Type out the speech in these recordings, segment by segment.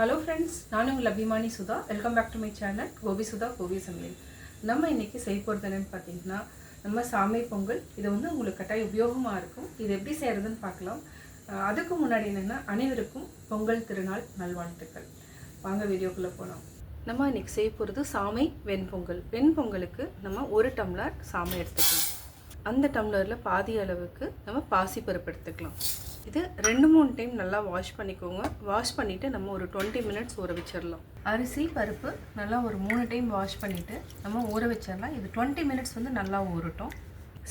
Hello friends நான் உங்கள் அபிமானி Sudha. Welcome back to my channel Gopi Sudha Gopi Samayal. நம்ம இன்றைக்கி செய்ய போகிறது என்னன்னு பார்த்தீங்கன்னா நம்ம சாமை பொங்கல். இது வந்து உங்களுக்கு கட்டாய உபயோகமாக இருக்கும். இது எப்படி செய்கிறதுன்னு பார்க்கலாம். அதுக்கு முன்னாடி என்னென்னா அனைவருக்கும் பொங்கல் திருநாள் நல்வாழ்த்துக்கள். வாங்க வீடியோக்குள்ளே போகலாம் நம்ம இன்னைக்கு செய்ய போகிறது சாமை வெண்பொங்கல் வெண்பொங்கலுக்கு நம்ம ஒரு டம்ளர் சாமை எடுத்துக்கலாம். அந்த டம்ளரில் பாதி அளவுக்கு நம்ம பாசிப்பருப்பு எடுத்துக்கலாம். இது ரெண்டு மூணு டைம் நல்லா வாஷ் பண்ணிக்கோங்க. வாஷ் பண்ணிவிட்டு நம்ம ஒரு டுவெண்ட்டி மினிட்ஸ் ஊற வச்சிடலாம் அரிசி பருப்பு நல்லா ஒரு மூணு டைம் வாஷ் பண்ணிவிட்டு நம்ம ஊற வச்சிடலாம் இது டுவெண்ட்டி மினிட்ஸ் வந்து நல்லா ஊறட்டும்.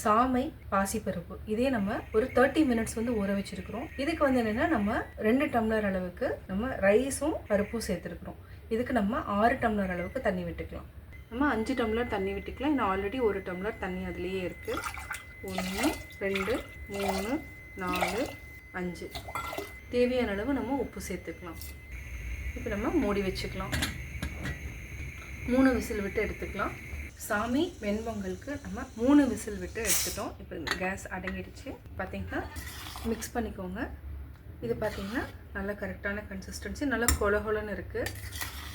சாமை பாசிப்பருப்பு இதே நம்ம ஒரு தேர்ட்டி மினிட்ஸ் வந்து ஊற வச்சிருக்கிறோம். இதுக்கு வந்து என்னென்னா நம்ம ரெண்டு டம்ளர் அளவுக்கு நம்ம ரைஸும் பருப்பும் சேர்த்துருக்குறோம். இதுக்கு நம்ம ஆறு டம்ளர் அளவுக்கு தண்ணி விட்டுக்கலாம். நம்ம அஞ்சு டம்ளர் தண்ணி விட்டுக்கலாம். இன்னும் ஆல்ரெடி ஒரு டம்ளர் தண்ணி அதுலேயே இருக்குது ஒன்று ரெண்டு மூணு நாலு அஞ்சு. தேவையான அளவு நம்ம உப்பு சேர்த்துக்கலாம். இப்போ நம்ம மூடி வச்சுக்கலாம். மூணு விசில் விட்டு எடுத்துக்கலாம். சாமி வெண்பொங்கலுக்கு நம்ம மூணு விசில் விட்டு எடுத்துட்டோம். இப்போ கேஸ் அடங்கிடுச்சு. பார்த்தீங்கன்னா மிக்ஸ் பண்ணிக்கோங்க. இது பார்த்திங்கன்னா நல்லா கரெக்டான கன்சிஸ்டன்சி நல்லா கொல கொலன்னு இருக்குது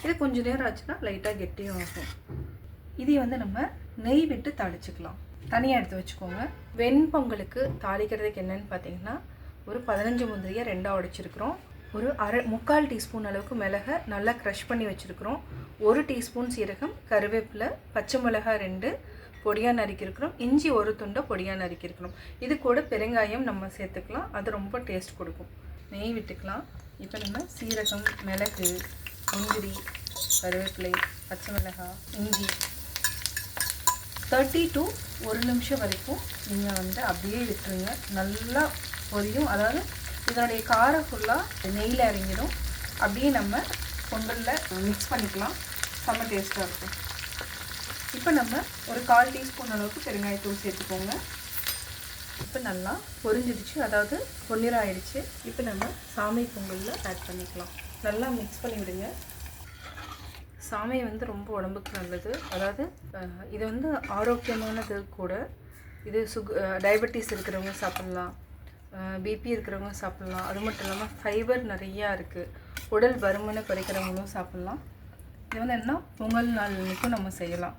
இது கொஞ்சம் நேரம் ஆச்சுன்னா லைட்டாக கெட்டியும் ஆகும். இதை வந்து நம்ம நெய் விட்டு தாளிச்சுக்கலாம். தனியாக எடுத்து வச்சுக்கோங்க. வெண்பொங்கலுக்கு தாளிக்கிறதுக்கு என்னன்னு பார்த்தீங்கன்னா ஒரு பதினஞ்சு முந்திரியை ரெண்டாக உடைச்சிருக்கிறோம். ஒரு அரை முக்கால் டீஸ்பூன் அளவுக்கு மிளகை நல்லா க்ரஷ் பண்ணி வச்சுருக்கிறோம். ஒரு டீஸ்பூன் சீரகம் கருவேப்பிலை பச்சை மிளகாய் ரெண்டு பொடியாக நறுக்கியிருக்கிறோம். இஞ்சி ஒரு துண்டை பொடியாக நறுக்கியிருக்கிறோம். இது கூட பெருங்காயம் நம்ம சேர்த்துக்கலாம். அது ரொம்ப டேஸ்ட் கொடுக்கும். நெய் விட்டுக்கலாம். இப்போ நம்ம சீரகம் மிளகு முந்திரி கருவேப்பிலை பச்சை மிளகாய் இஞ்சி தேர்ட்டி டு ஒரு நிமிஷம் வரைக்கும் நீங்கள் வந்து அப்படியே விட்டுருங்க. நல்லா பொரியும். அதாவது இதனுடைய காரம் ஃபுல்லாக நெய்யில் இறங்கிடும். அப்படியே நம்ம பொங்கலில் மிக்ஸ் பண்ணிக்கலாம். செம்ம டேஸ்ட்டாக இருக்கும். இப்போ நம்ம ஒரு கால் டீஸ்பூன் அளவுக்கு பெருங்காயத்தூள் சேர்த்துக்கோங்க. இப்போ நல்லா பொரிஞ்சிடுச்சு. அதாவது பொன்னிறம் ஆயிடுச்சு. இப்போ நம்ம சாமை பொங்கலில் ஆட் பண்ணிக்கலாம். நல்லா மிக்ஸ் பண்ணி விடுங்க சாமை வந்து ரொம்ப உடம்புக்கு நல்லது. அதாவது இது வந்து ஆரோக்கியமானது கூட. இது சுக டயபெட்டிஸ் இருக்கிறவங்க சாப்பிட்லாம். பிபி இருக்கிறவங்க சாப்பிட்லாம். அது மட்டும் இல்லாமல் ஃபைபர் நிறையா இருக்குது உடல் பருமனை குறைக்கிறவங்களும் சாப்பிட்லாம். இது வந்து என்ன? பொங்கல் நாள் நம்ம செய்யலாம்.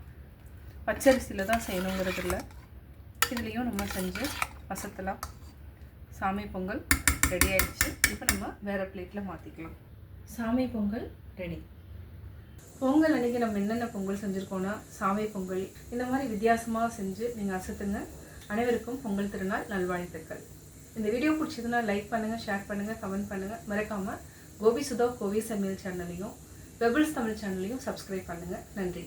பச்சரிசியில் தான் செய்யணுங்கிறது இல்லை. இதுலேயும் நம்ம செஞ்சு வசத்தலாம். சாமி பொங்கல் ரெடி ஆயிடுச்சு. இப்போ நம்ம வேறு பிளேட்டில் மாற்றிக்கலாம் சாமி பொங்கல் ரெடி பொங்கல் அன்றைக்கி நம்ம என்னென்ன பொங்கல் செஞ்சுருக்கோன்னா சாமி பொங்கல் இந்த மாதிரி வித்தியாசமாக செஞ்சு நீங்கள் அசத்துங்க. அனைவருக்கும் பொங்கல் திருநாள் நல்வாழ்த்துக்கள். இந்த வீடியோ பிடிச்சதுன்னா லைக் பண்ணுங்கள் ஷேர் பண்ணுங்கள் கமெண்ட் பண்ணுங்கள் மறக்காமல் கோபி சுதா கோவி சமையல் சேனலையும் பெபிள்ஸ் தமிழ் சேனலையும் சப்ஸ்கிரைப் பண்ணுங்கள் நன்றி.